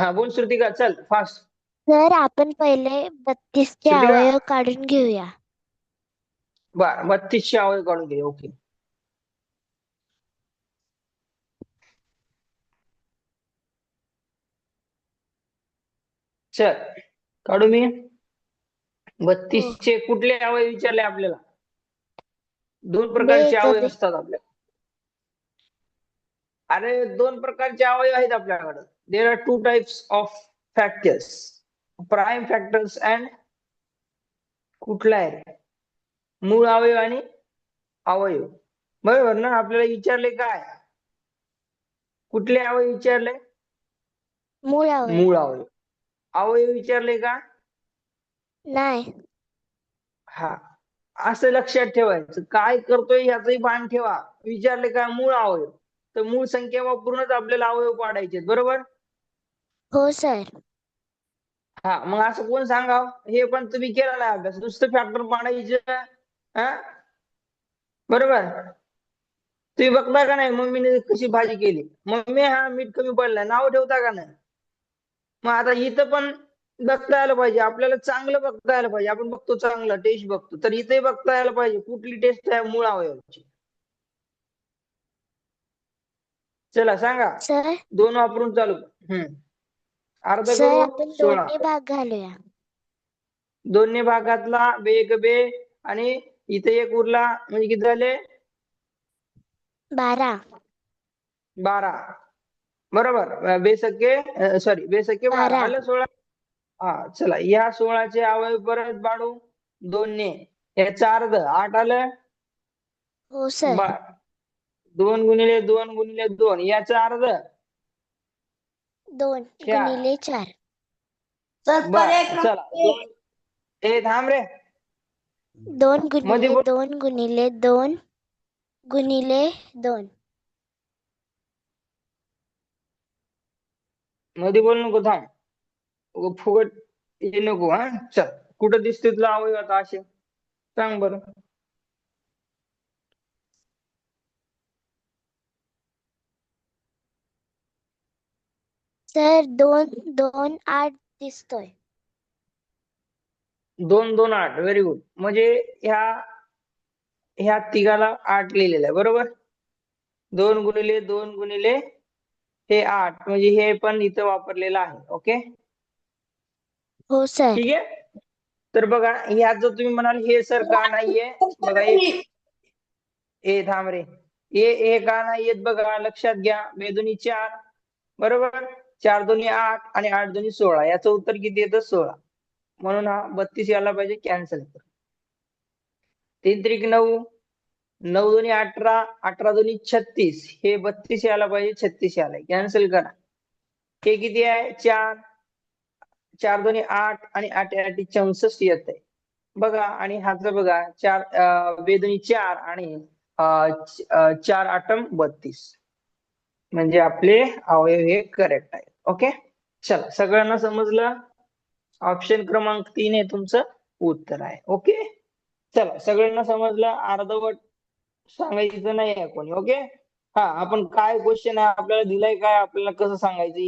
हा बोल श्रुतिका चल फास्ट सर आपण पहिले बत्तीसचे श्रुतिका. अवयव काढून घेऊया. बर बत्तीसशे अवयव काढून घे ओके. चल काढू मी. बत्तीसशे कुठले अवयव विचारले आपल्याला? दोन प्रकारचे अवयव असतात आपल्या अरे दोन प्रकारचे अवयव आहेत आपल्याकडे. There are two types of factors prime factors and कुठला आहे? मूळ अवयव आणि अवयव. बरोबर ना? आपल्याला विचारले काय? कुठले अवयव विचारले? मूळ अवयव. मूळ अवयव. अवयव विचारले का? नाही. हा. असं लक्षात ठेवायचं. काय करतोय ह्याचंही भान ठेवा. विचारले का? मूळ अवयव. तर मूळ संख्या वापरूनच आपल्याला अवयव पाडायचे बरोबर? हो सर. हा मग असं कोण सांगाव? हे पण तुम्ही केला नाही अभ्यास. नुसतं फॅक्टर पाडायचं हा? बरोबर? तुम्ही बघता का नाही मम्मीने कशी भाजी केली? मम्मी हा मीठ कमी पडलं नाव ठेवता का नाही? मग आता इथं पण बघता यायला पाहिजे. आपल्याला चांगलं बघता यायला पाहिजे. आपण बघतो चांगलं टेस्ट बघतो. तर इथे बघता यायला पाहिजे. कुठली टेस्ट आहे मूळ अवयवाची? चला सांगा. दोन वापरून चालू. हम्म. अर्ध सर करू आपण सोळा. दोन्ही भाग घालूया. दोन्ही भागातला बे एक बे आणि इथे एक उरला म्हणजे किती झाले? बारा. बारा. बरोबर. बेसक्के सॉरी बेसक्के बारा. बारा. आलं सोळा? हा चला या सोळाचे अवयव परत पाडू. दोनने याचा अर्ध. आठ आलं? हो सर. दोन गुणिले दोन गुणिले दोन. याचा अर्ध. दोन चार. गुणिले चार. बर चला दोन. ए थांब रे. दोन गुणिले बोल. दोन गुणिले दोन गुणिले दोन. मध्ये बोल नको थांब. उगा फुगट हे नको हा. चल कुठं दिसते तुला अवयव आता असे. सांग बरं. सर दोन दोन आठ दिसतोय. दोन दोन आठ. व्हेरी गुड म्हणजे ह्या ह्या तिघाला आठ लिहिलेलं आहे. बरोबर? दोन गुणिले दोन गुणिले हे आठ. म्हणजे हे पण इथं वापरलेलं आहे. ओके हो सर. ठीक आहे? तर बघा ह्यात जर तुम्ही म्हणाल हे सर का नाहीये? बघा एक ए थांब रे. हे हे का नाही येत बघा लक्षात घ्या. बेदोनी चार बरोबर? चार दोन्ही आठ आणि आठ दोन्ही सोळा. याचं उत्तर किती येतं? सोळा. म्हणून हा बत्तीस यायला पाहिजे कॅन्सल कर. तीन त्रिक नऊ नऊ दोन्ही अठरा अठरा दोन्ही छत्तीस. हे बत्तीस यायला पाहिजे छत्तीस यायला. कॅन्सल करा. हे किती आहे? चार. चार दोन्ही आठ आणि आठ आठ चौसष्ट येत आहे बघा आणि हाच बघा. चार अं, बेदोनी चार आणि चार आठम बत्तीस. म्हणजे आपले अवयव हे करेक्ट आहे ओके? चला सगळ्यांना समजलं? ऑप्शन क्रमांक तीन हे तुमचं. उत्तर आहे. ओके? चला सगळ्यांना समजलं? अर्धवट सांगायचं नाही आहे कोणी ओके? हा आपण काय क्वेश्चन आहे आपल्याला दिलाय काय आपल्याला कसं सांगायचं? हे